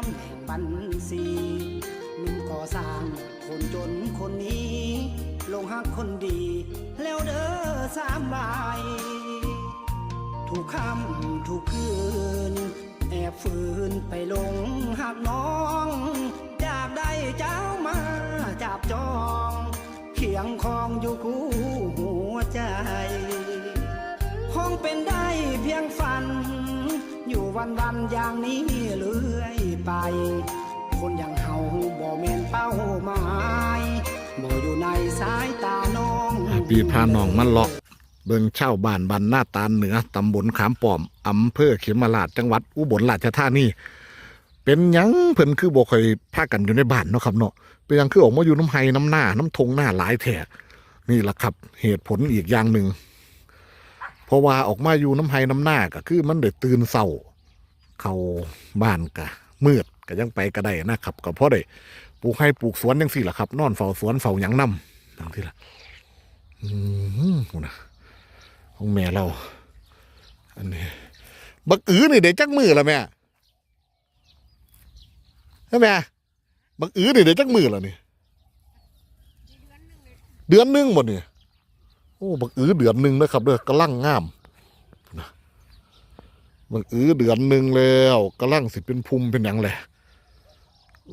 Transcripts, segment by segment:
ตำแหน่งบัญชีหนุ่มก่อสร้างคนจนคนนี้ ลงหักคนดี แล้วเด้อสามบายทุกคำทุกคืน แอบฝืนไปลงหักน้องอยากได้เจ้ามาจับจองเคียงคองอยู่คู่หัวใจคงเป็นได้เพียงฝัน อยู่วันวันอย่างนี้เรื่อย ไป คนอย่างเฮาบ่แม่นเป้าหมายบ่อยู่ในสายตาน้องปีพาน้องมันเลาะเบิงเช่าบ้านบันหน้าตาเหนือตำบลขามป้อมอำเภอเขมราชจังหวัดอุบลราชธานีเป็นยังเพิ่นคือบ่เคยพากันอยู่ในบ้านเนาะครับเนาะเป็นยังคือออกมาอยู่น้ำไห้น้ำหน้า น้ำทงหน้าหลายแท้นี่แหละครับ เหตุผลอีกอย่างหนึ่งเพราะว่าออกมาอยู่น้ำไห้น้ำหน้าก็คือมันได้ตื่นเศร้า เข้าบ้านกะ มืดก็ยังไปก็ได้นะครับก็เพราะได้ปลูกให้ปลูกสวนยังสี่ละครับ นอนเฝ้าสวนเฝ้าหยังนำจังที่ละอืมนะของแม่เรา อันนี้ บักอื้อนี่เด็จักมือละแม่ใช่ไหมบักอื้อนี่เด็จักมือละนี่เดือนหนึงหมดนี่โอ้บักอื้อเดือนหนึ่งนะครับเด้อกระลังงาม บักอื้อเดือนหนึ่งแล้วกระลังสิเป็นภูมิเป็นหยังแหละ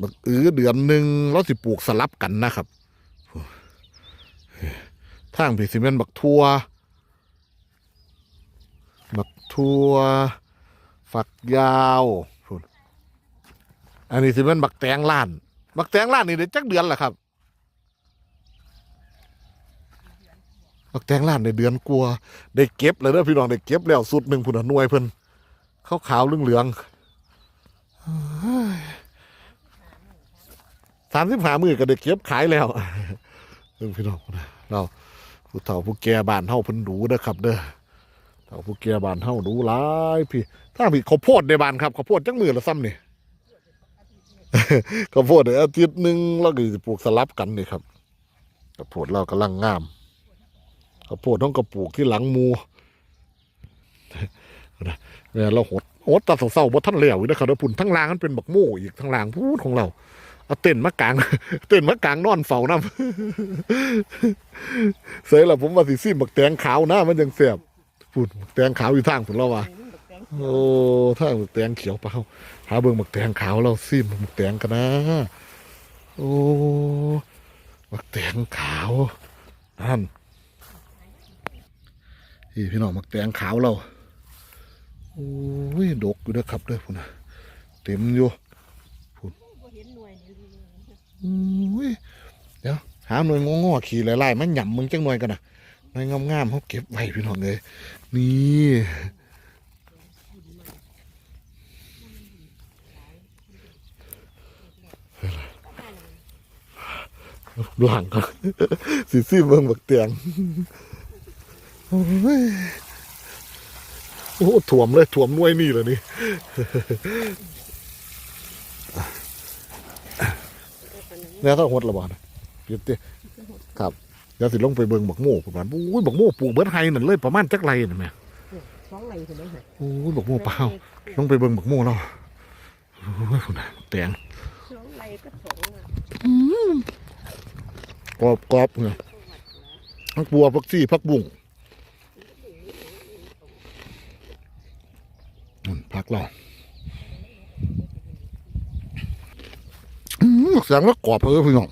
บักอื้อเดือนหนึ่งแล้วสิปลูกสลับกันนะครับทางผีสิเมนบักทัวบักทัวฝักยาวอันนี้สิเมนบักแตงล้าน บักแตงล้านนี่ได้จักเดือนแหละครับบักแตงล้านในเดือนกลัวได้เก็บเลยเด้อพี่น้องได้เก็บแล้วสุดหนึ่งพุ่นหน่วยเพิ่น ขาวขาวๆเหลืองสามสิบห้ามือก็ได้เก็บขายแล้วเรื่องพี่น้องพุ่นน่ะเราผู้เฒ่าผู้แก่บ้านเฮาเพิ่นดูนะครับเด้อเฒ่าผู้แก่บ้านเฮาดูหลายพี่ถ้าพี่ข้าวโพดในบ้านครับข้าวโพดจักมือละซ้ำนี่ข้าวโพดเนี่ยอาทิตย์หนึงเราก็สิปลูกสลับกันนี่ครับข้าวโพดเรากำลังงามข้าวโพดต้องกระปลูกที่หลังห มูนะแม่เราหดหดตาเศร้าๆบ่ทันแล้วอีกนะครับเดี๋ยวพุ่นทั้งลางมันเป็นบักโม่อีกทั้งลางพูดของเราเอาเต้นมากลาง เต้นมากลางนอนเฝ้าน้ำเสยละผมว่าสิซิมบักแตงขาวนะมันยังแสบพูดบักแตงขาวอยู่ทางผมเราว่าโอ้ทางบักแตงเขียวเปล่าหาเบิ่งบักแตงขาวเราซิมบักแตงกันนะโอ้บักแตงขาวนั่นพี่พี่น้องบักแตงขาวเรา โอ้ยดกอยู่เด้อครับเด้อพุ่นนะเต็มอยู่พุ่นโอ้ยเดี๋ยวหาหน่วยงอๆขี่ไล่ๆมันหย่ำมึงจังหน่วยกันนะหน่วยงามๆเขาเก็บไว้พี่น้องเลยนี่หลังก็สิซี่เมืองบักเตียงโอ้ย โอ้ถ่วมเลยถ่วมหน่วยนี่เลยนี่เนี่ยถ้าหดระบาดเก็บเต้ครับเดี๋ยวสิลงไปเบิ่งบักโม่ประมาณอุ้ยบักโม่ปลูกเบิดไฮนั่นเลยประมาณจักไรน่ะแม่สองไหลคนได้ไหมอุ้ยบักโม่เปล่าลงไปเบิ่งบักโม่เราโอ้ยพุ่นน่ะแตงสองไหลก็สองอะกรอบกรอบเนี่ยพักบัวพักซี่พักบุ้ง นั่นพักเราเสียงแล้วกรอบเลยพี่น้อง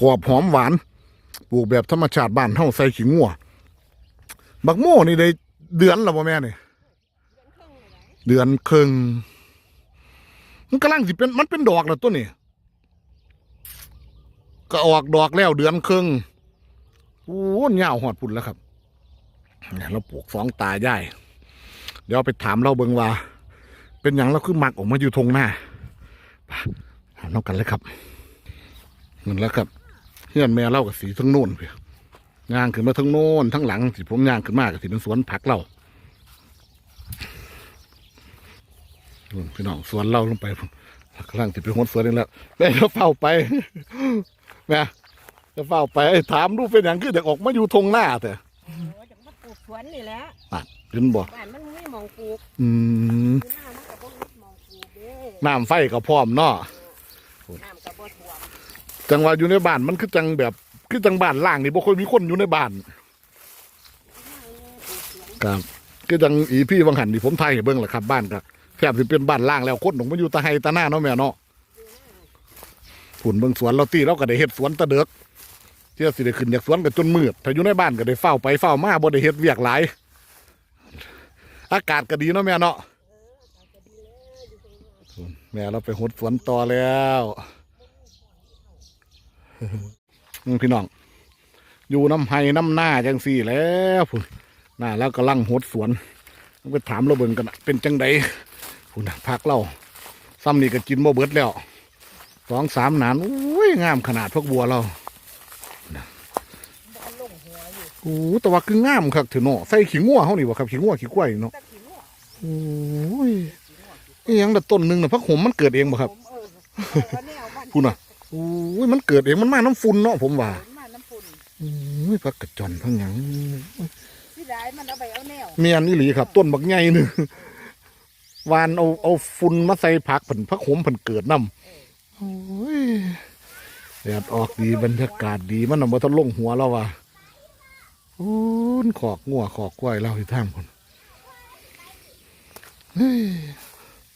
กรอบหอมหวาน ปลูกแบบธรรมชาติบ้านเฮาใส่ขี้งัวบักโม่นี่ได้เดือนแล้วบ่แม่นี่เดือนครึ่งมันกำลังสิเป็นมันเป็นดอกแล้วตัวนี้ก็ออกดอกแล้วเดือนครึ่งโอ้ยยาวหอดพุ่นแล้วครับเนี่ยเราปลูกสองตายาย เดี๋ยวไปถามเราเบิงว่า เป็นอย่างเราคือหมักออกมาอยู่ทงหน้าไปถามเรากันเลยครับนั่นแหล้วครับเฮียนแม่เล่ากับสีทั้งโน่นเพี่ย่างขึ้นมาทั้งโน่นทั้งหลังสิผมย่างขึ้นมากับสิเป็นสวนผักเรานู่นพี่น้องสวนเราลงไปพุ่นกำลังจะไปหดสวนนี่แล้วแม่ก็เฝ้าไปแม่จะเฝ้าไปถามดูเป็นอย่างคือเด็กออกมาอยู่ทงหน้าแต่โอ้จะมาปลูกสวนนี่แหละอะขึ้นบ่บ้านมันไม่หมองปลูกอืมอยู่หน้ามันก็บ่มีมองปลูกเด้น้ำไฟก็พร้อมเนาะน้ำก็บ่ท่วมจังว่าอยู่ในบ้านมันคือจังแบบคือจังบ้านล่างนี่บ่ค่อยมีคนอยู่ในบ้านครับคือจังอีพี่วังหันที่ผมไทยให้เบิ่งแหละครับบ้านก็แทบสิเป็นบ้านล่างแล้วคนต้องมาอยู่ตะไฮตะหน้าเนาะแม่เนาะผุนเบิ่งสวนเราตีเราก็ได้เฮ็ดสวนตะเด็กเที่ยสิได้ขึ้นจากสวนก็จนมืดถ้าอยู่ในบ้านก็ได้เฝ้าไปเฝ้ามาบ่ได้เฮ็ดเวียกหลาย อากาศก็ดีเนาะแม่เนาะแม่เราไปหดสวนต่อแล้วพี่น้อง อยู่น้ำไห้น้ำหน้าจังสี่แล้วพุ่นหน้าแล้วก็ลังหดสวนต้องไปถามเราเบิ่งกันเป็นจังใดพุ่นพักเราซ้ำนี่ก็กินบ่เบิดแล้วสองสามหนานอุ้ยงามขนาดพวกบัวเราน่ะ โอ้แต่ว่าคืองามครับถือเนาะใส่ขี้งัวเฮานี่บ่ครับขี้งัวขี้กล้วยเนาะโอ้ยอีหยังแต่ต้นหนึ่งนะพักหมมันเกิดเองบ่ครับผมเออเอาแนวมันพุ่นน่ะโอ้ยมันเกิดเองมันมาน้ำฝุ่นเนาะผมว่ามาน้ำปุ่นโอ้ยพักกระจอนพังหยังเมียนนี่หลีครับ ต้นบักใหญ่หนึ่งวานเอาเอาฝุ่นมาใส่ผักผันพักหมผันเกิดน้ำโอ้ยแดดออกดีบรรยากาศดีมันเอามาทะลงหัวเราว่ะ โอ้นขอกงัวขอกกล้วยเราที่ทางคนเฮ้ย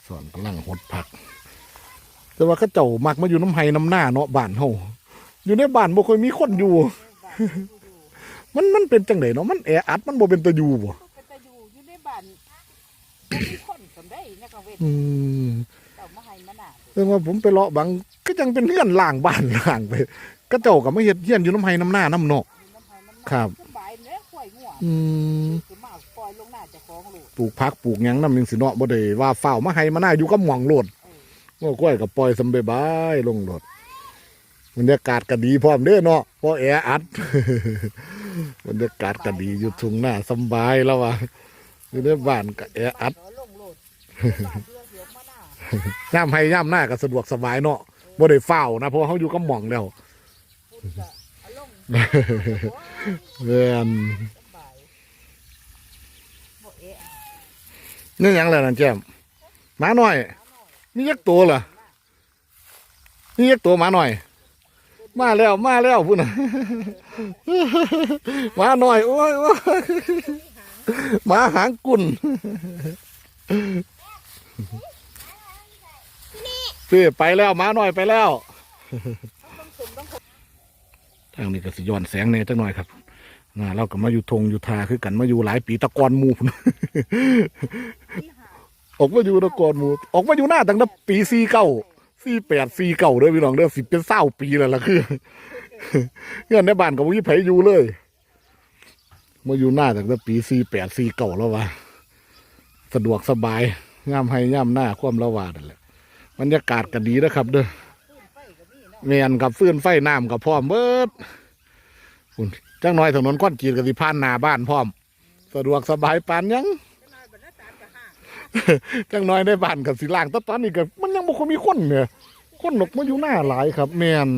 สอนกำลังหดผัก แต่ว่าเข้าเจ้ามักมาอยู่น้ำไห้น้ำหน้าเนาะบ้านเฮาอยู่ในบ้านบ่ค่อยมีคนอยู่ มันมันเป็นจังไดเนาะมันแออัดมันบ่เป็นตะอยู่บ่ก็จะอยู่อยู่ในบ้านบ่มีคนสนได้นะกังเวนอืมเจ้ามาให้มาน่ะเรื่องว่าผมไปเลาะบางก็ยังเป็นเฮือนล่างบ้านล่างไปก็เจ้าก็ไม่เฮ็ดเฮียนอยู่น้ำไห้น้ำหน้าน้ำเนาะมีน้ำให้น้ำหนักครับสบายเนื้ อข่อยงัวอืมคือมาปล่อยลงหน้าเจะของลูกปลูกผักปลูกหยังน้ำยังสิเนาะบ่ได้ว่าเฝ้าวมาให้มาหน้าอยู่กับหม่องโลดว่ากล้วยก็ปล่อยสำเบายบายลงโลดบรรยากาศก็ดีพร้อมเด้อเนาะเพราะแออัด บรรยากาศก็ดีอยู่ทุ่งหน้าสำบายแล้วว่ะอยู่ในบ้านก็แออัดขอลงโลดบ้านเรือเหี่ยวมาหน้าย่ำให้ย่ำหน้าก็สะดวกสบายเนาะบ่ได้เฝ้าวนะเพราะว่าเขาอยู่กับหม่องแล้วพุ่นก็เอาลง เรียน สบายบ่เอะ นี่ยังแล้วนั่นแจ้มหมาหน่อยนี่ยักตัวเหรอนี่ยักตัวหมาหน่อย มาแล้วมาแล้วพุ่นหมาหน่อยโอ้ยโอ้ยหมาหางกุนพี่ไปแล้วหมาหน่อยไปแล้วทางนี้ก็สิย้อนแสงเนี่ยจังหน่อยครับน่าเราก็มาอยู่ทงอยู่ทาคือกันมาอยู่หลายปีตะกอนมูพุ่น ออกมาอยู่ตะกอนหมูออกมาอยู่หน้าตั้งแต่ปีสี่เก้าสี่แปดสี่เก้าเด้อพี่น้องเด้อสิเป็นเศร้าปีแล้วล่ะคือเงื่อนในบ้านกับวิไผอยู่เลยมาอยู่หน้าตั้งแต่ปีสี่แปดสี่เก้าแล้ววะสะดวกสบายย่ำให้ย่ำหน้าความละวานั่นแหละบรรยากาศก็ดีนะครับ เด้อเมียนกับฟื้นไฟน้ำกับพร้อมเบิดพุ่นจังน้อยถนนก้อนกรีดกับสิพานนาบ้านพร้อม สะดวกสบายปานยัง จังน้อยในบ้านกับสิล่างแตตอนนี้ก็มันยังบ่คอยมีคนเนี่ยคนหนกมาอยู่หน้าหลายครับ แม่น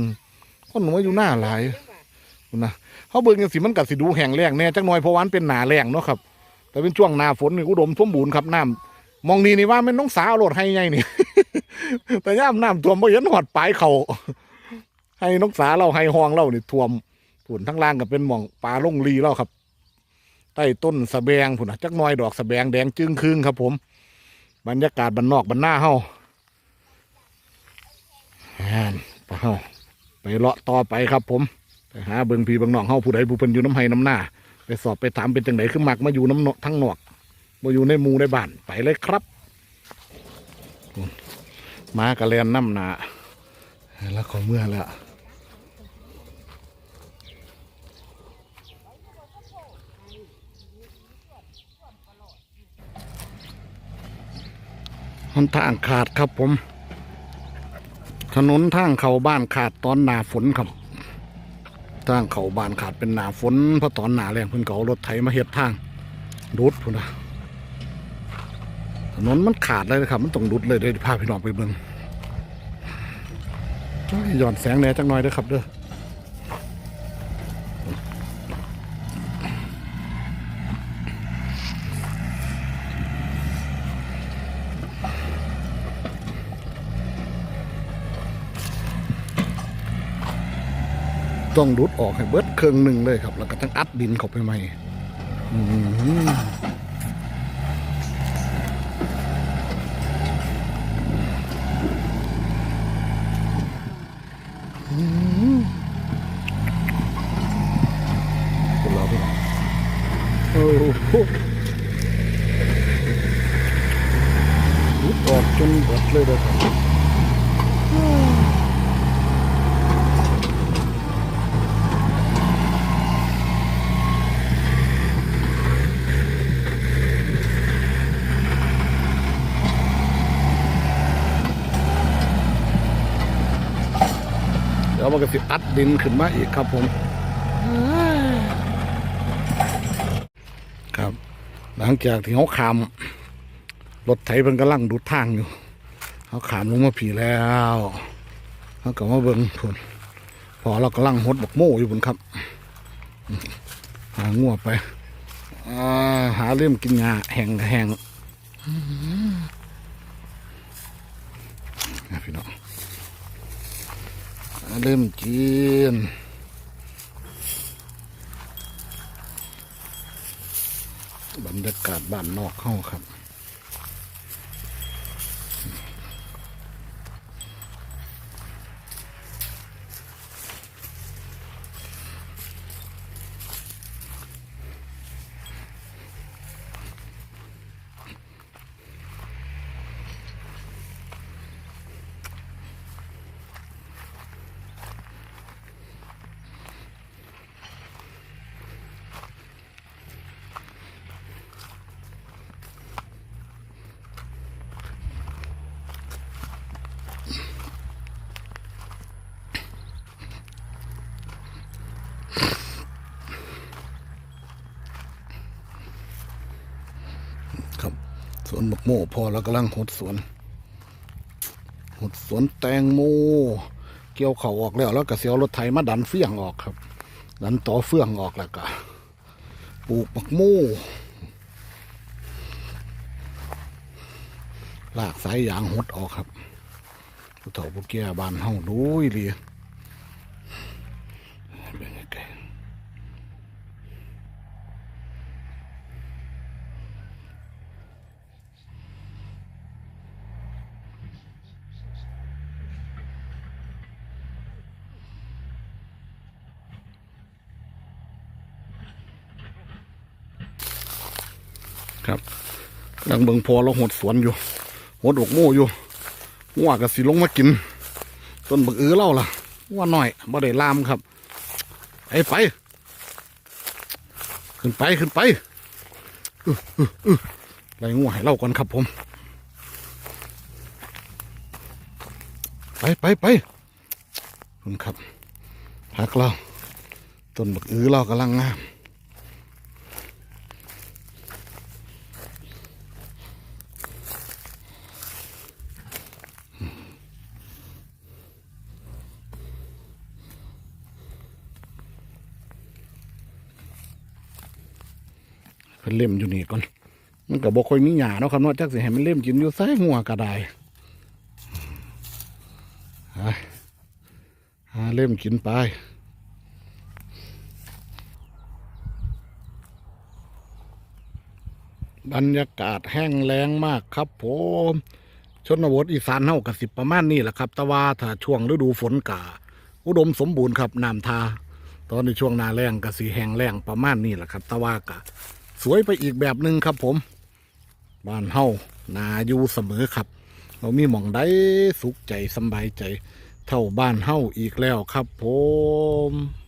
คนหนกมาอยู่หน้าหลายนะเขาเบิ่งจังสิมันก็สิดูแห้งแล้งแน่จังน้อยเพราะวันเป็นหนาแล้งเนาะครับ แต่เป็นช่วงหน้าฝนนี่อุดมสมบูรณ์ครับน้ำมองนี่นี่ว่าแม่นน้องสาวโหลดให้ไงนี่แต่ย่ามน้ำท่วมบ่เห็นหอดปลายเขาให้นกสาเราให้ห้องเรานี่ท่วมผุนทั้งล่างก็เป็นหม่องปลาลงลีเราครับใต้ต้นสะแบงผุนนะจักน้อยดอกสะแบงแดงจึงครึ่งครับผม บรรยากาศบันนอกบันหน้าเฮาอ่าไปเฮาไปเลาะต่อไปครับผมไปหาเบิงพีเบิงนองเฮาผู้ใดผู้เพิ่นอยู่น้ำไห้น้ำหน้า ไปสอบไปถามเป็นจังไดคือมักมาอยู่น้ำนาะทั้งนอกมาอยู่ในมูในบ้านไปเลยครับมากระเรียนน้ำหนาแล้วขาเมื่อแล้ว มันทางขาดครับผม ถนนทางเขาบ้านขาดตอนหนาฝนครับ ทางเขาบ้านขาดเป็นหนาฝนเพราะตอนหนาแรงเพิ่นเขารถไถมาเฮ็ดทางดุดพุ่นนะถนนมันขาดเลยนะครับ มันต้องดุดเลยเดี๋ยพาพี่น้องไปเบิ่งหย่อนแสงแหน่จังหน่อยเด้อครับเด้อ ต้องรุดออกให้เบิดเครื่องหนึ่งเลยครับ แล้วก็ต้องอัดดินเข้าไปใหม่เป็นเราพี่น้องโอ้โหรุดออกจนเบิดเลยนะครับ วมันก็สิอัดดินขึ้นมาอีกครับผมครับ หลังจากที่เขาขามรถไถเพิ่นกำลังดูดทางอยู่เขาขามลงมาผีแล้วเขาก็มาเบิ่งผลพอเรากำลังหดบักโม่อยู่บนครับ หางัวไปอหาเริ่มกินหญ้าแห้งแห้งอื้อหือนะพี่น้อง เริ่มกินบรรยากาศบ้านนอกเข้าครับครับส วนบักโม่พอแล้วกำลังหดสวนหดสวนแตงโมเกี่ยวเขาออกแล้วแล้วก็เสียวรถไถมาดันเฟื่องออกครับ ดันต่อเฟื่องออกแล้วก็ปลูกบักโม่ลากสายยางหดออกครับผู้เฒ่าผู้แก่บ้านเฮาดูอีหลีเป็นไง ครับกำลั งเบิงพอเราหดสวนอยู่หดอกโม่อยู่งัวกับสิลงมากิน ต้นบักอือเล่าล่ะว่าน้อยบ่ได้ลามครับไอ้ไป ขึ้นไปขึ้นไปอื้ออเออื้อไล่งัวให้เล่าก่อนครับผม ไปไปไปคุณครับพักเราต้นบักอือเรากำลังงาม เพิ่นเล่มอยู่นี่ก่อน มันก็บ่ค่อยมีหญ้าเนาะครับเนาะจักสิให้มันเล่มกินอยู่ไสหัวก็ไดหาเล่มกินไปบรรยากาศแห้งแล้งมากครับผมชนบทอีสานเฮากับสิบประมาณนี้แหละครับ แต่ว่าถ้าช่วงฤดูฝนกาอุดมสมบูรณ์ครับน้ำทา ตอนในช่วงนาแรงก็สีแห้งแล้งประมาณนี้แหละครับ แต่ว่ากะ สวยไปอีกแบบหนึ่งครับ ผม บ้านเฮานาอยู่เสมอครับ เรามีหม่องได้สุขใจสบายใจ เท่าบ้านเฮาอีกแล้วครับ ผม